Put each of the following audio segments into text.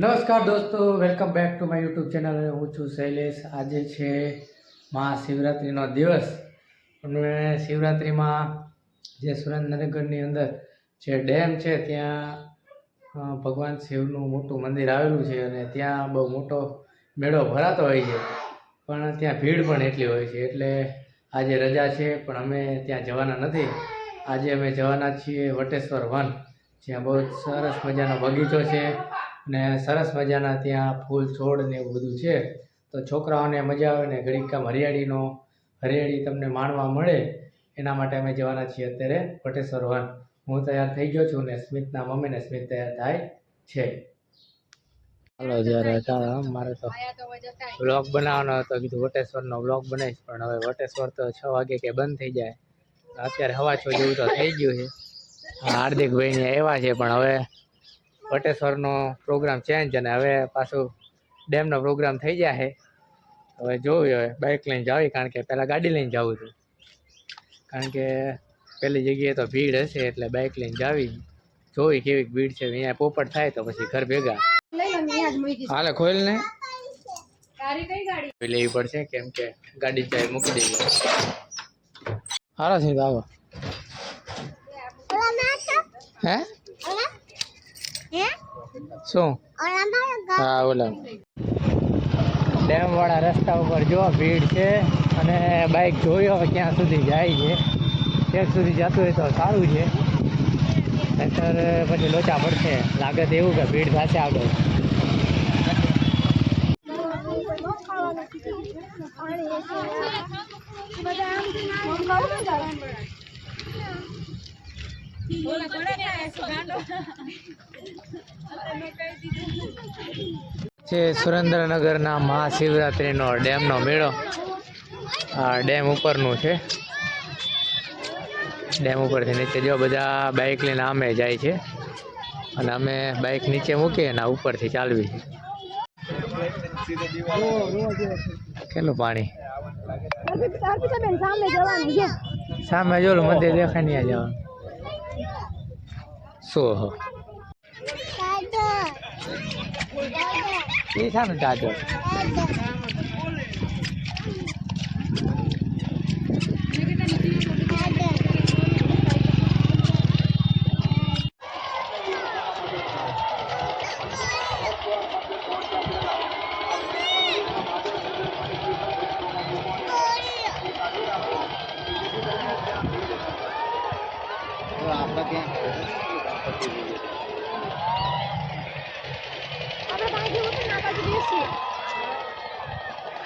નમસ્કાર દોસ્તો, welcome back to my YouTube channel. હું છું શૈલેષ. આજે છે મહાશિવરાત્રિનો દિવસ. અને શિવરાત્રિમાં જે સુરેન્દ્રનગરની અંદર જે ડેમ છે, ત્યાં ભગવાન શિવનું મોટું મંદિર આવેલું છે અને ત્યાં બહુ મોટો મેળો ભરાતો હોય છે. પણ ત્યાં ભીડ પણ એટલી હોય છે. એટલે આજે રજા છે, પણ અમે ત્યાં જવાના નથી. આજે અમે જવાના છીએ વટેશ્વર વન, જ્યાં બહુ સરસ મજાનો બગીચો છે. ને સરસ મજાના ત્યાં ફૂલ છોડ ને એવું બધું છે. તો છોકરાઓને મજા આવે ને ઘડીક આમ હરિયાળીનો, હરિયાળી તમને માણવા મળે, એના માટે અમે જવાના છીએ અત્યારે વટેશ્વર વન. હું તૈયાર થઈ ગયો છું ને સ્મિતના મમ્મી ને સ્મિત તૈયાર થાય છે. ચાલો જ્યારે હતા મારે તો બ્લોગ બનાવવાનો હતો, કીધું વટેશ્વરનો બ્લોગ બનાવીશ, પણ હવે વટેશ્વર તો છ વાગે કે બંધ થઈ જાય. અત્યારે હવા છો જેવું તો થઈ ગયું છે. હાર્દિકભાઈ ને એવા છે, પણ હવે વટેશ્વરનો પ્રોગ્રામ ચેન્જ અને હવે પાછું ડેમનો પ્રોગ્રામ થઈ જાય છે. હવે જોયું હવે બાઇક લઈને જાવી કારણ કે પહેલાં ગાડી લઈને જવું હતું. કારણ કે પેલી જગ્યાએ તો ભીડ હશે એટલે બાઇક લઈને જાવી. જોવી કેવી ભીડ છે અહીંયા પોપટ થાય તો પછી ઘર ભેગા. હાલે ખોલ ને. લેવી પડશે કેમ કે ગાડી જાય મૂકી દેવી. હાલો સિંધ આવો. હે? શું? હા ઓલા. ડેમ વાળા રસ્તા ઉપર જો ભીડ છે અને બાઇક જોયો હવે ક્યાં સુધી જાય છે. ક્યાંક સુધી જતું હોય તો સારું છે. નહીતર પછી લોચા પડશે. લાગે તો એવું કે ભીડ થશે આગળ સુરેન્દ્રનગરના મહાશિવરાત્રિનો ડેમનો મેળો. આ ડેમ ઉપરનું છે. ડેમ ઉપરથી નીચે જો બધા બાઇક લઈને આમે જાય છે. અને અમે બાઇક નીચે મૂકીએ અને ઉપરથી ચાલવી. કેટલું પાણી? સામે જોલું મંદિર દેખાય નહીં જવાનું. શું એ શાનું ચાર્જર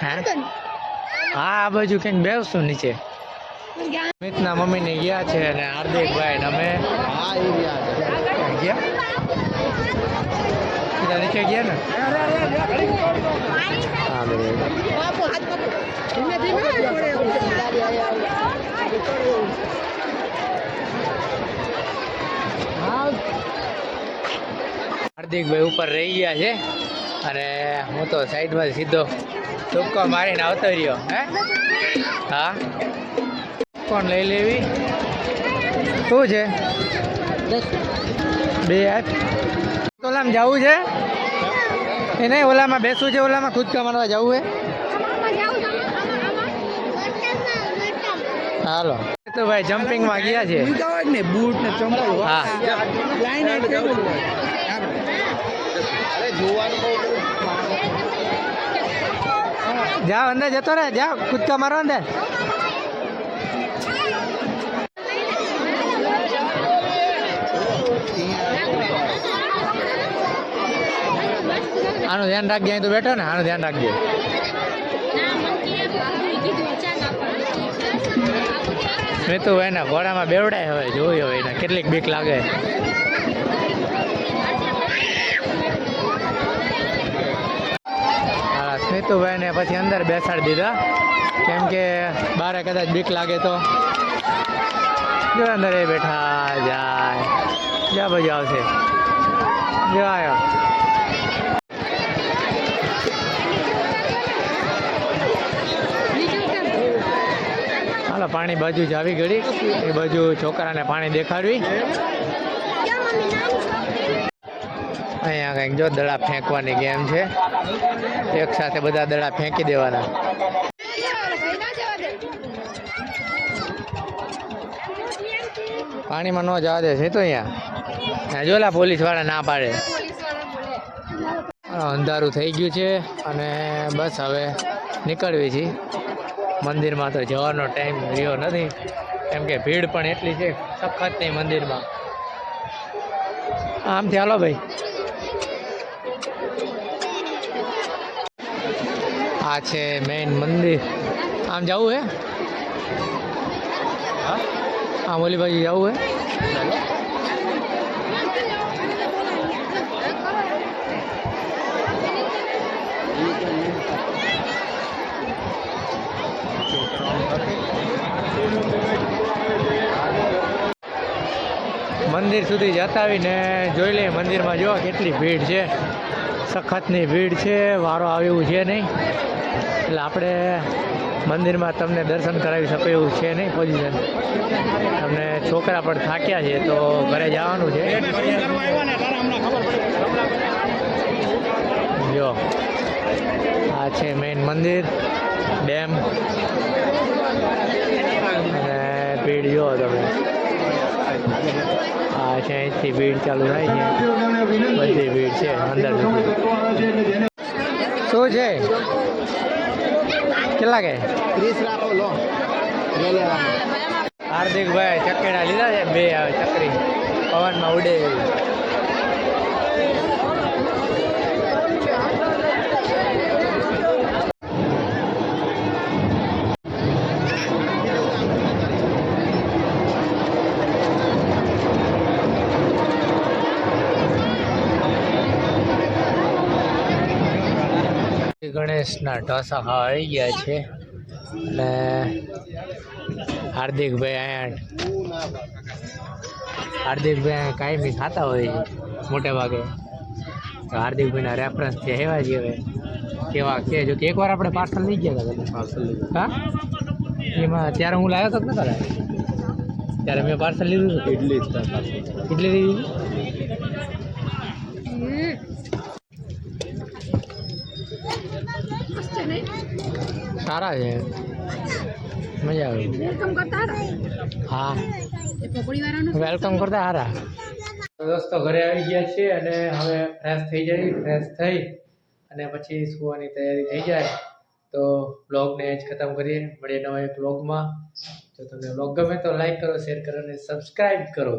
હે? આ બાજુ કંઈક બેસશું નીચે. મિતના મમ્મીને ગયા છે અને હાર્દિકભાઈ ને અમે. ગયા નીચે ગયા ને? હાર્દિકભાઈ ઉપર રહી ગયા છે. અને હું તો સાઈડમાં સીધો ટૂંકો મારીને આવતો રહ્યો હે? હા? કોણ લઈ લેવી? શું છે? બે આઠ ઓલામાં જવું છે? એ નહીં ઓલામાં બેસવું છે ઓલામાં કૂદકા મારવા જવું છે? હાલો. તો ભાઈ જમ્પિંગમાં ગયા છે. ને બૂટ ને ચંપલ હા. જોવાનું જાઓ, અંદર જતો રહે, જાઓ, કૂદકા મારો અંદર. આનું ધ્યાન રાખજે, અહીં તો બેઠો ને, આનું ધ્યાન રાખજે. મેં તો એના ઘોડામાં બેવડાય હવે જોયું હવે એને કેટલીક બીક લાગે. સ્મિતુભાઈને પછી અંદર બેસાડી દીધા. કેમ કે બારે કદાચ બીક લાગે તો. જો અંદર એ બેઠા, જાય. જ્યાં બાજુ આવશે. જો આવ્યો પાણી બાજુ જ આવી ગળી. એ બાજુ છોકરાને પાણી દેખાડવી. અહીંયા કંઈક જો દડા ફેંકવાની ગેમ છે. એક સાથે બધા દડા ફેંકી દેવાના. પાણીમાં ન જવા દે, છે તો અહીંયા? જોલા પોલીસવાળા ના પાડે. અંધારું થઈ ગયું છે અને બસ હવે નીકળવી છીએ. મંદિરમાં તો જવાનો ટાઈમ રહ્યો નથી. કેમ કે ભીડ પણ એટલી છે, સખત નહીં મંદિરમાં. આમથી હાલો ભાઈ. આ છે મેઇન મંદિર. આમ જવું હે? આમ ઓલી જવું હે? મંદિર સુધી જતા આવીને જોઈ લઈએ. મંદિરમાં જો કેટલી ભીડ છે. સખતની ભીડ છે. વારો આવે એવું છે નહીં. એટલે આપણે મંદિરમાં તમને દર્શન કરાવી શકો એવું છે નહીં પોઝિશન તમને છોકરા પણ થાક્યા છે તો ઘરે જવાનું છે. જો, આ છે મેઇન મંદિર, ડેમ. અને ભીડ જુઓ તમે. આ છે અહીંથી ભીડ ચાલુ થાય છે. બધી ભીડ છે, અંદર. શું છે? કેટલા કે? ત્રીસ રાખો લો. હાર્દિકભાઈ ચકેડા લીધા છે બે આવે ચકરી. પવનમાં ઉડે એવી. ગણેશના ઢોસા ખાવા આવી ગયા છે. અને હાર્દિકભાઈ અહીંયા હાર્દિકભાઈ કાયમી ખાતા હોય છે મોટે ભાગે. તો હાર્દિકભાઈના રેફરન્સ છે એવા જ હવે. કેવા છે જો કે એકવાર આપણે પાર્સલ લઈ ગયા હતા પાર્સલ હા? એમાં ત્યારે હું લાવ્યો હતો કે નતો લાવ્યો? ત્યારે મેં પાર્સલ લીધું હતું. ઇડલી કેટલી લીધી? સારા છે મજા આવે વેલકમ કરતા હા વેલકમ કરતા હારા દોસ્તો ઘરે આવી ગયા છે અને હવે ફ્રેશ થઈ જાય ફ્રેશ થઈ અને પછી સુવાની તૈયારી થઈ જાય. તો બ્લોગને જ ખતમ કરીએ. મળીએ નવા એક બ્લોગમાં જો તમને બ્લોગ ગમે તો લાઈક કરો શેર કરો અને સબસ્ક્રાઈબ કરો.